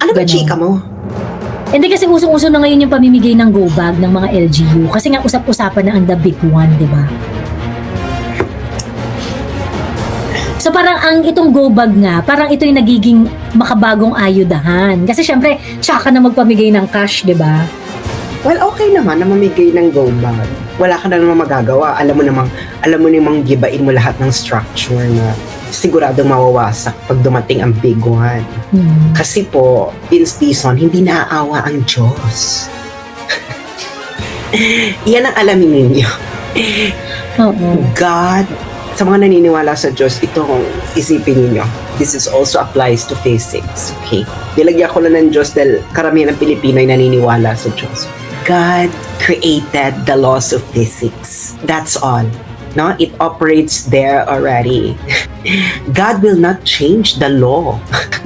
Ano ba Ganon. chika mo? Hindi kasi usong-uso na ngayon yung pamimigay ng go bag ng mga LGU. Kasi nga usap-usapan na ang the big one, di ba? So parang ang itong go bag nga, parang ito yung nagiging makabagong ayudahan. Kasi syempre, tsaka ka na magpamigay ng cash, di ba? Well, okay naman na mamigay ng go bag. Wala ka na naman magagawa. Alam mo namang, alam mo namang gibain mo lahat ng structure na siguradong mawawasak pag dumating ang big one. Hmm. Kasi po, in season, hindi naaawa ang Diyos. Yan ang alamin ninyo. Oo. God, sa mga naniniwala sa Diyos, itong isipin ninyo. This is also applies to physics. Okay? Nilagyan ko na ng Diyos dahil karamihan ng Pilipino ay naniniwala sa Diyos. God created the laws of physics. That's all. No, it operates there already. God will not change the law.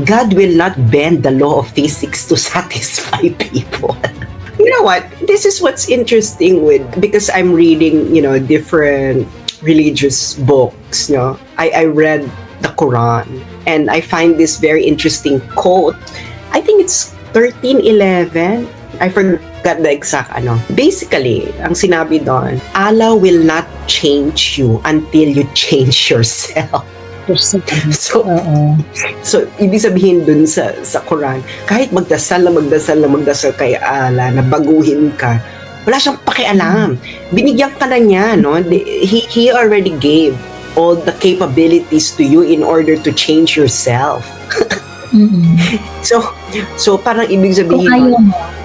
God will not bend the law of physics to satisfy people. you know what? This is what's interesting with because I'm reading, you know, different religious books. You know, I, I read the Quran and I find this very interesting quote. I think it's 1311. I forgot the exact ano. Basically, ang sinabi doon, Allah will not change you until you change yourself. So. So, ibig sabihin dun sa, sa Quran, kahit magdasal na magdasal na magdasal kay Allah, na baguhin ka, wala siyang pakialam. Binigyan ka na niya, no? He, he already gave all the capabilities to you in order to change yourself. Mm-mm. So, so parang ibig sabihin, mo.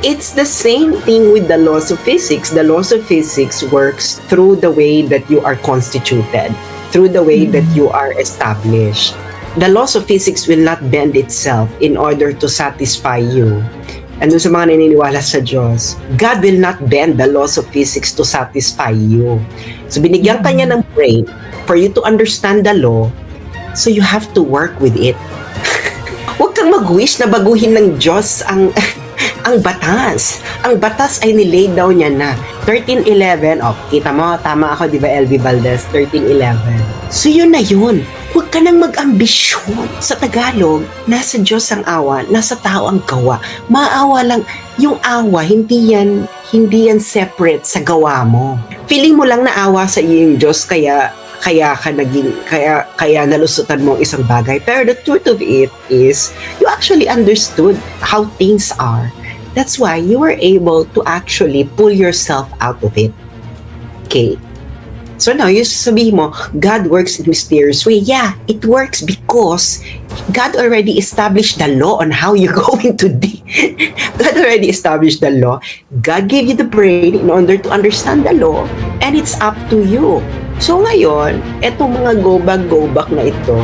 it's the same thing with the laws of physics. The laws of physics works through the way that you are constituted, through the way that you are established. The laws of physics will not bend itself in order to satisfy you. And sa mga naniniwala sa Diyos, God will not bend the laws of physics to satisfy you. So binigyan ka niya ng brain for you to understand the law, so you have to work with it. Kang mag-wish na baguhin ng Diyos ang ang batas. Ang batas ay nilay down niya na. 1311, oh, kita mo, tama ako, di ba, LV Valdez? 1311. So yun na yun. Huwag ka nang mag-ambisyon. Sa Tagalog, nasa Diyos ang awa, nasa tao ang gawa. Maawa lang, yung awa, hindi yan, hindi yan separate sa gawa mo. Feeling mo lang naawa sa iyo yung Diyos, kaya kaya ka naging kaya kaya nalusutan mo ang isang bagay. Pero the truth of it is you actually understood how things are. That's why you were able to actually pull yourself out of it. Okay. So now you sabihin mo God works in mysterious way. Yeah it works because God already established the law on how you're going to de- God already established the law. God gave you the brain in order to understand the law and it's up to you So ngayon, etong mga go back, go back na ito,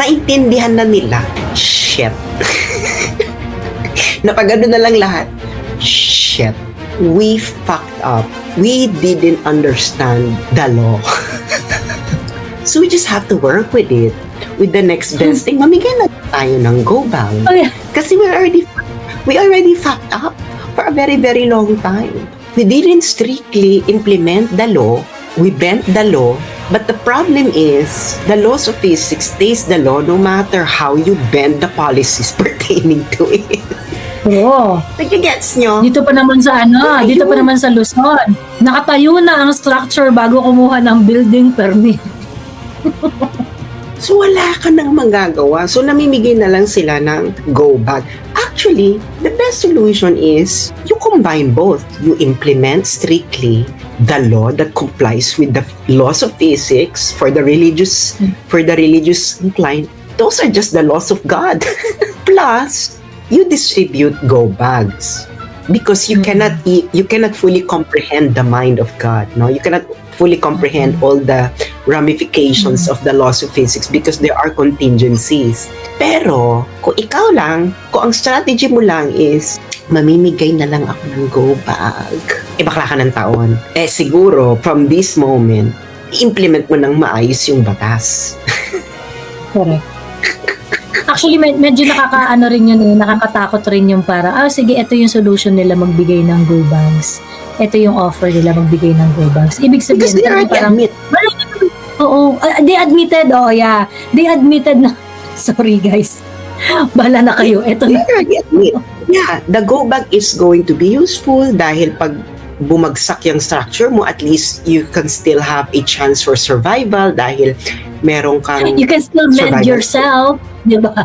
naintindihan na nila, shit. Napagano na lang lahat, shit. We fucked up. We didn't understand the law. so we just have to work with it. With the next best thing, mamigay na tayo ng go back. Oh, yeah. Kasi we already we already fucked up for a very very long time. We didn't strictly implement the law. We bent the law. But the problem is, the laws of physics stays the law no matter how you bend the policies pertaining to it. Oo. Nagigets nyo? Dito pa naman sa ano, Ayun. dito pa naman sa Luzon. Nakatayo na ang structure bago kumuha ng building permit. So wala ka nang magagawa. So namimigay na lang sila ng go back. Actually, the best solution is you combine both. You implement strictly the law that complies with the laws of physics for the religious for the religious inclined. Those are just the laws of God. Plus, you distribute go bags because you Mhm. cannot you cannot fully comprehend the mind of God. No, you cannot fully comprehend all the ramifications of the laws of physics because there are contingencies. Pero, kung ikaw lang, kung ang strategy mo lang is, mamimigay na lang ako ng go bag. Eh, bakla ka ng taon. Eh, siguro, from this moment, implement mo ng maayos yung batas. Correct. Actually, med- medyo nakakaano rin yun eh, nakakatakot rin yung para, ah sige, ito yung solution nila magbigay ng go bags. Ito yung offer nila magbigay ng go bags. Ibig sabihin, Because they already parang, admit. oo, ah, they admitted, oh yeah, they admitted na, sorry guys, Bala na kayo. Eto na. Yeah, I admit. Yeah, the go bag is going to be useful dahil pag bumagsak yung structure mo, at least you can still have a chance for survival dahil meron kang You can still mend Survival. yourself. Di ba?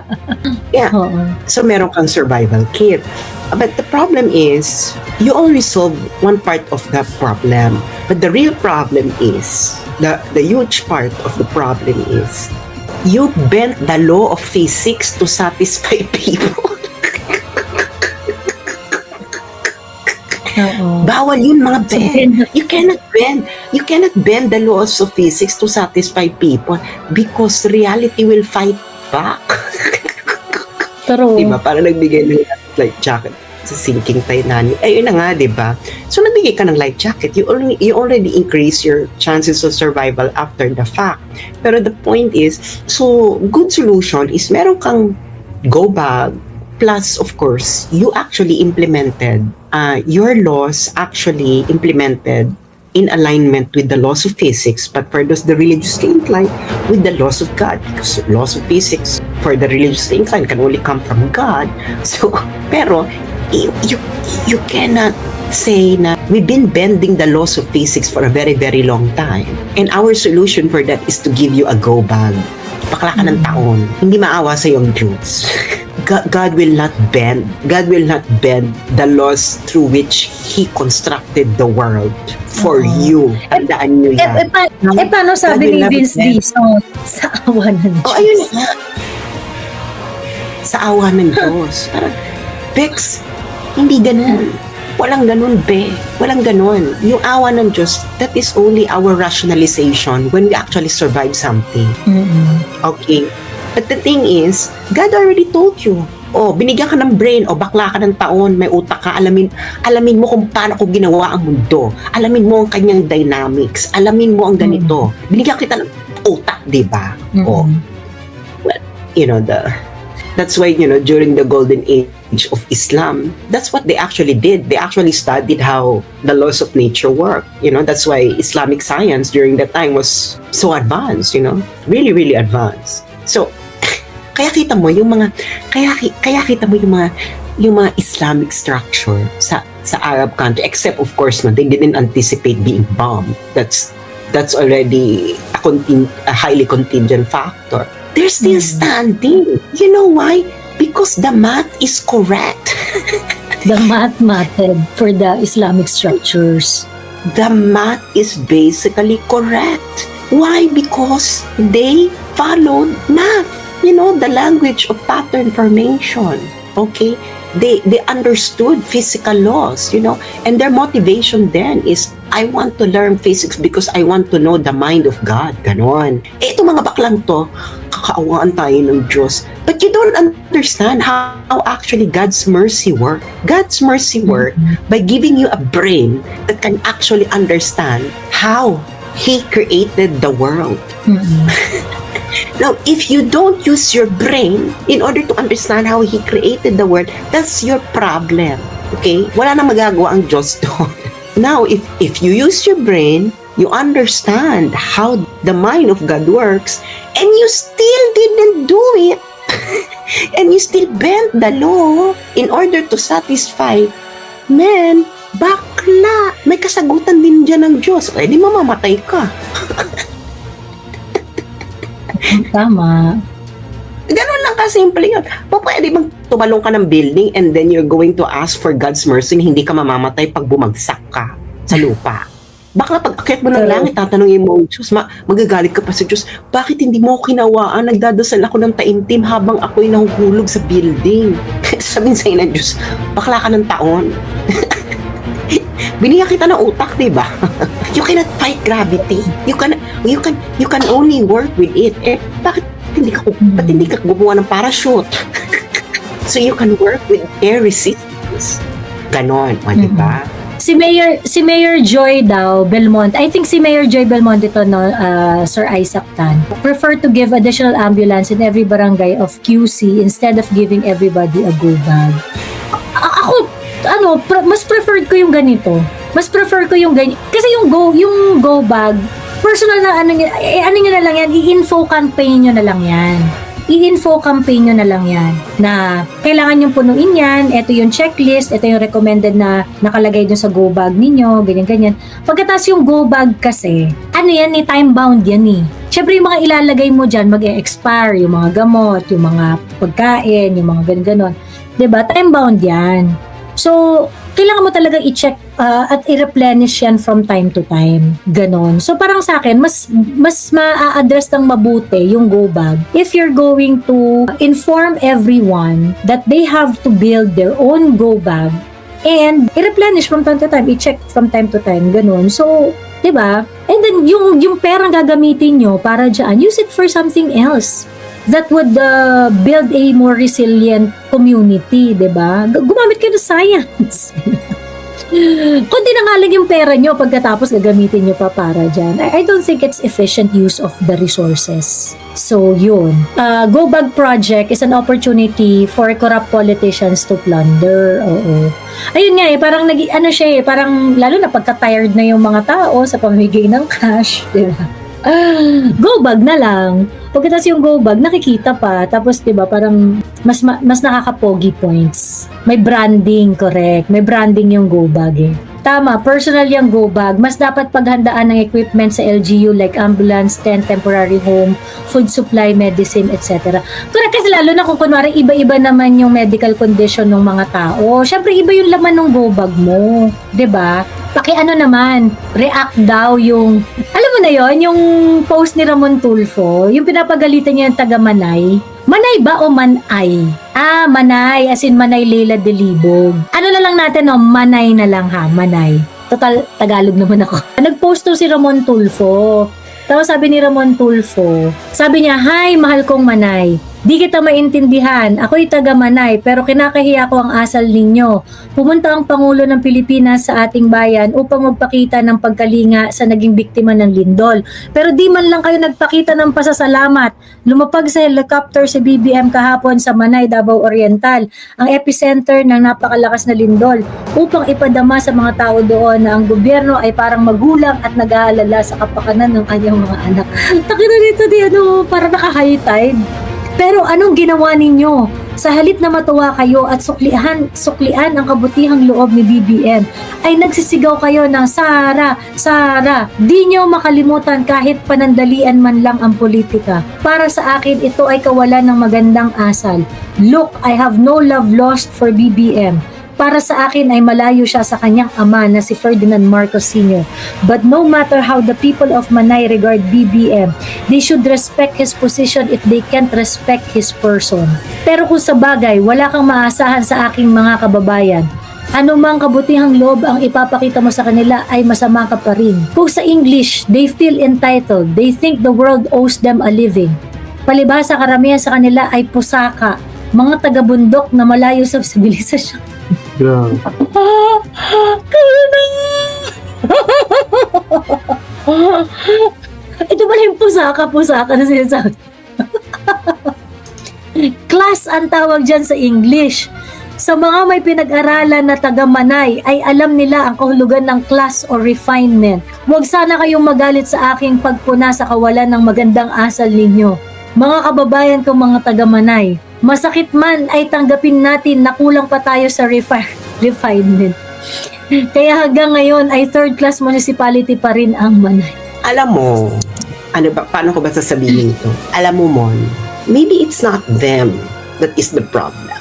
Yeah. Oo. So meron kang survival kit. But the problem is, you only solve one part of the problem. But the real problem is, the, the huge part of the problem is, you bent the law of physics to satisfy people. Oo. Bawal yun mga bend You cannot bend. You cannot bend the laws of physics to satisfy people because reality will fight back. Pero, Diba? Parang nagbigay ng life jacket sa sinking Titanic. Ayun na nga, di ba? So, nagbigay ka ng life jacket. You already, you already increase your chances of survival after the fact. Pero the point is, so, good solution is meron kang go bag plus, of course, you actually implemented uh, your laws actually implemented in alignment with the laws of physics, but for those the religiously inclined, with the laws of God, because laws of physics for the religiously inclined can only come from God. So, pero you you, cannot say na we've been bending the laws of physics for a very very long time, and our solution for that is to give you a go bag. Bakla ka ng taon, hindi maawa sa yung Diyos. God, God will not bend. God will not bend the laws through which He constructed the world for Oo. you. Tandaan nyo yan. eh, pa- eh, paano sabi ni Vince. Dizon sa awa ng Diyos? Oh, ayun. Sa awa ng Diyos. Parang, Bex, hindi ganun. Walang ganun, be. Walang ganun. Yung awa ng Diyos, that is only our rationalization when we actually survive something. Mm-mm. Okay? But the thing is, God already told you. Oh, binigyan ka ng brain, o bakla ka ng taon, may utak ka, alamin, alamin mo kung paano ko ginawa ang mundo. Alamin mo ang kanyang dynamics. Alamin mo ang ganito. Binigyan kita ng utak, di ba? Oh, Mm-mm. you know the that's why you know during the golden age of islam that's what they actually did they actually studied how the laws of nature work you know that's why islamic science during that time was so advanced you know really really advanced so kaya kita mo yung mga kaya kaya kita mo yung mga yung mga Islamic structure sa sa Arab country except of course no they didn't anticipate being bombed that's that's already a, contin- a highly contingent factor they're still Mhm. standing you know why because the math is correct The math method for the Islamic structures. the math is basically correct. Why? Because they followed math. You know, the language of pattern formation. Okay? They they understood physical laws, you know, and their motivation then is I want to learn physics because I want to know the mind of God. Ganon. Eh, mga baklang to, kakaawaan tayo ng Diyos. But you don't understand how, how actually God's mercy work. God's mercy work by giving you a brain that can actually understand how He created the world. Mm-mm. Now, if you don't use your brain in order to understand how He created the world, that's your problem. Okay? Wala na magagawa ang Diyos doon. Now, if, if you use your brain, you understand how the mind of God works, and you still didn't do it, and you still bent the law in order to satisfy men, bakla. May kasagutan din dyan ng Diyos. Eh, di mamamatay ka. Tama. Ganun lang kasimple yun. Pa, pwede bang tumalong ka ng building and then you're going to ask for God's mercy na hindi ka mamamatay pag bumagsak ka sa lupa? Bakla pag akyat mo ng Pero- langit, tatanungin mo, Diyos, ma- magagalit ka pa sa Diyos, bakit hindi mo ako kinawaan? Nagdadasal ako ng taimtim habang ako'y nahuhulog sa building. Sabihin sa'yo ng Diyos, bakla ka ng taon. Binigyan kita ng utak, di ba? you cannot fight gravity. You can you can you can only work with it. Eh, bakit hindi ka ba't hindi ka gumawa ng parachute? so you can work with air resistance. Ganon, o, di ba? Si Mayor si Mayor Joy daw Belmont. I think si Mayor Joy Belmont ito no uh, Sir Isaac Tan. Prefer to give additional ambulance in every barangay of QC instead of giving everybody a go bag. A- ako ano, pre- mas preferred ko yung ganito. Mas prefer ko yung ganyan. Kasi yung go, yung go bag, personal na ano, eh, ano nyo na lang yan, i-info campaign nyo na lang yan. i-info campaign nyo na lang yan na kailangan yung punuin yan, ito yung checklist, ito yung recommended na nakalagay dun sa go bag ninyo, ganyan-ganyan. Pagkatapos yung go bag kasi, ano yan ni time bound yan eh. Siyempre yung mga ilalagay mo dyan mag-expire, yung mga gamot, yung mga pagkain, yung mga ganun-ganon. 'Di ba Time bound yan. So, kailangan mo talaga i-check uh, at i-replenish yan from time to time. Ganon. So, parang sa akin, mas, mas ma-address ng mabuti yung go bag if you're going to inform everyone that they have to build their own go bag and i-replenish from time to time, i-check from time to time, ganun. So, 'di ba? And then yung yung perang gagamitin nyo para diyan, use it for something else that would uh, build a more resilient community, 'di ba? Gumamit kayo ng science. Kundi na nga lang yung pera nyo pagkatapos gagamitin nyo pa para dyan. I, I don't think it's efficient use of the resources. So, yun. Uh, Go Bag Project is an opportunity for corrupt politicians to plunder. Oo. Ayun nga eh, parang nag ano siya eh, parang lalo na pagka-tired na yung mga tao sa pamimigay ng cash, di ba? Ah, go bag na lang. Pagkatapos yung go bag, nakikita pa. Tapos, di ba, parang mas, ma- mas nakaka-pogi points. May branding, correct. May branding yung go bag eh. Tama, personal yung go bag. Mas dapat paghandaan ng equipment sa LGU like ambulance, tent, temporary home, food supply, medicine, etc. Correct kasi lalo na kung kunwari iba-iba naman yung medical condition ng mga tao. Siyempre, iba yung laman ng go bag mo. 'di ba? Paki ano naman, react daw yung, alam na yon yung post ni Ramon Tulfo, yung pinapagalitan niya yung taga Manay. Manay ba o Manay? Ah, Manay, as in Manay Leila Delibog. Ano na lang natin, no? Manay na lang ha, Manay. Total, Tagalog naman ako. Nag-post to si Ramon Tulfo. Tapos sabi ni Ramon Tulfo, sabi niya, Hi, mahal kong Manay. Di kita maintindihan. Ako'y taga Manay, pero kinakahiya ko ang asal ninyo. Pumunta ang Pangulo ng Pilipinas sa ating bayan upang magpakita ng pagkalinga sa naging biktima ng lindol. Pero di man lang kayo nagpakita ng pasasalamat. Lumapag sa helicopter si BBM kahapon sa Manay, Davao Oriental, ang epicenter ng napakalakas na lindol, upang ipadama sa mga tao doon na ang gobyerno ay parang magulang at nag-aalala sa kapakanan ng kanyang mga anak. Takina nito di ano, para naka-high tide. Pero anong ginawa ninyo? Sa halip na matuwa kayo at suklihan, suklian ang kabutihang loob ni BBM, ay nagsisigaw kayo ng Sara, Sara, di nyo makalimutan kahit panandalian man lang ang politika. Para sa akin, ito ay kawalan ng magandang asal. Look, I have no love lost for BBM. Para sa akin ay malayo siya sa kanyang ama na si Ferdinand Marcos Sr. But no matter how the people of Manay regard BBM, they should respect his position if they can't respect his person. Pero kung sa bagay, wala kang maasahan sa aking mga kababayan, anumang kabutihang loob ang ipapakita mo sa kanila ay masama ka pa rin. Kung sa English, they feel entitled, they think the world owes them a living. Palibhasa karamihan sa kanila ay pusaka, mga taga-bundok na malayo sa sibilisasyon. Yeah. Ito pala yung pusaka, pusaka na sinasabi. Class ang tawag dyan sa English. Sa mga may pinag-aralan na taga-manay ay alam nila ang kahulugan ng class or refinement. Huwag sana kayong magalit sa aking pagpuna sa kawalan ng magandang asal ninyo. Mga kababayan kong mga taga-manay, masakit man ay tanggapin natin na kulang pa tayo sa refi- refinement. Kaya hanggang ngayon ay third class municipality pa rin ang Manay. Alam mo, ano ba, paano ko ba sasabihin ito? Alam mo, Mon, maybe it's not them that is the problem.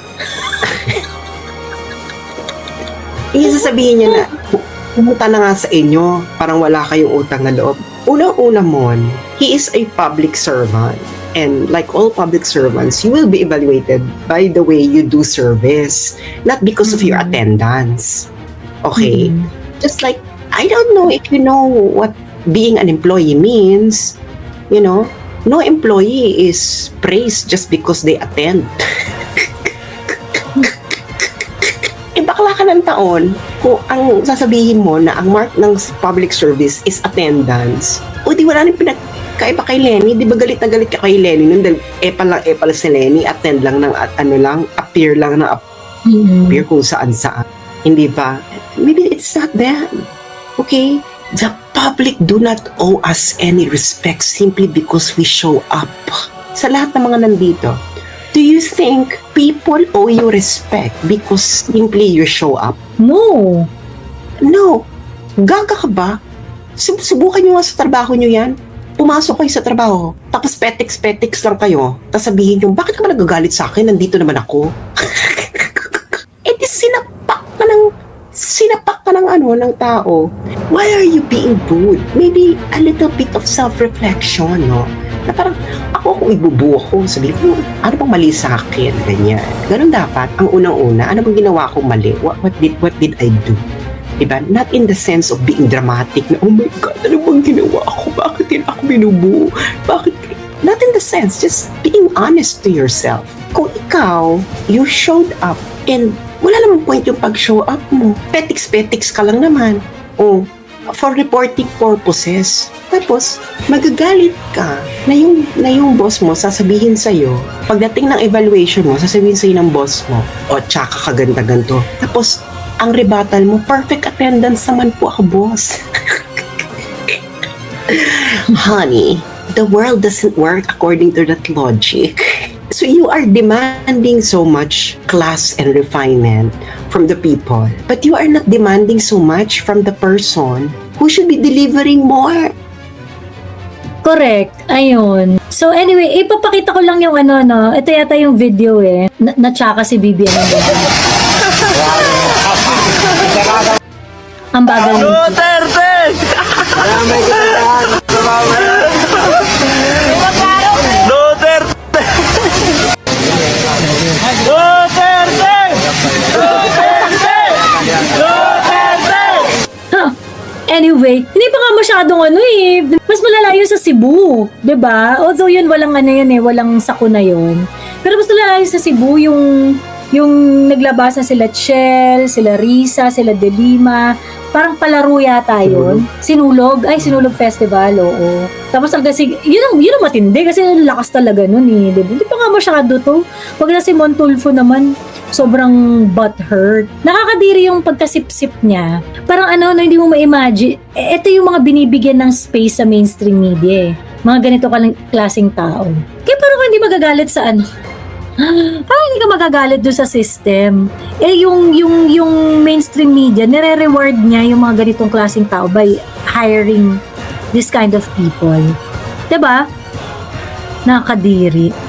Yung sasabihin niya na, pumunta na nga sa inyo, parang wala kayong utang na loob. Unang-una, Mon, he is a public servant. And like all public servants, you will be evaluated by the way you do service, not because of your Mhm. attendance. Okay? Mhm. just like I don't know if you know what being an employee means. You know, no employee is praised just because they attend. eh bakla ka ng taon kung ang sasabihin mo na ang mark ng public service is attendance. O di wala nang pinag kaiba kay Lenny, di ba galit na galit ka kay Lenny nun dahil epal lang epal si Lenny, attend lang ng at- ano lang, appear lang ng Mhm. appear kung saan saan. Hindi ba? Maybe it's not them. Okay? The public do not owe us any respect simply because we show up sa lahat ng mga nandito, do you think people owe you respect because simply you show up? No. No. Gaga ka ba? Sub- Subukan nyo nga sa trabaho nyo yan. Pumasok kayo sa trabaho, tapos petiks-petiks lang kayo, tapos sabihin nyo, bakit ka ba nagagalit sa akin? Nandito naman ako. eh di sinapak ka ng, sinapak ka ng ano, ng tao. Why are you being rude? Maybe a little bit of self-reflection, no? Na parang, ako kung ibubuo ko, sabihin ko, ano bang mali sa akin? Ganyan. Ganun dapat, ang unang-una, ano bang ginawa kong mali? What, what did, what did I do? Diba? Not in the sense of being dramatic na, oh my God, ano bang ginawa ako? Bakit yun ako binubuo? Bakit? Not in the sense, just being honest to yourself. Kung ikaw, you showed up and wala namang point yung pag-show up mo. Petiks-petiks ka lang naman. O, for reporting purposes. Tapos, magagalit ka na yung, na yung boss mo sasabihin sa'yo, pagdating ng evaluation mo, sasabihin sa'yo ng boss mo, o tsaka ka ganito. Tapos, ang rebuttal mo, perfect attendance naman po ako, boss. Honey, the world doesn't work according to that logic. So you are demanding so much class and refinement from the people, but you are not demanding so much from the person who should be delivering more. Correct. Ayun. So anyway, ipapakita ko lang yung ano, no. Ito yata yung video eh. Na natsaka si Bibi ng Ang bagal nito. Duterte! Duterte! Duterte! Duterte! Duterte! Huh. Anyway, hindi pa nga masyadong ano eh. Mas malalayo sa Cebu, 'di ba? Although yun walang ano yun eh, walang sakuna yun. Pero mas malalayo sa Cebu yung yung naglabasan sila Chel, sila Risa, sila Delima, parang palaro yata yun. Sinulog, ay Sinulog Festival, oo. Tapos talaga si, yun ang, yun ang matindi kasi ang lakas talaga nun eh. Di ba? Hindi pa nga masyado to. Wag na si Montulfo naman, sobrang butthurt. Nakakadiri yung pagkasip-sip niya. Parang ano, no, hindi mo ma-imagine. Eh, ito yung mga binibigyan ng space sa mainstream media eh. Mga ganito kalang klaseng tao. Kaya parang hindi magagalit sa ano. Parang hindi ka magagalit doon sa system. Eh, yung, yung, yung mainstream media, nire-reward niya yung mga ganitong klaseng tao by hiring this kind of people. 'Di ba? Nakakadiri.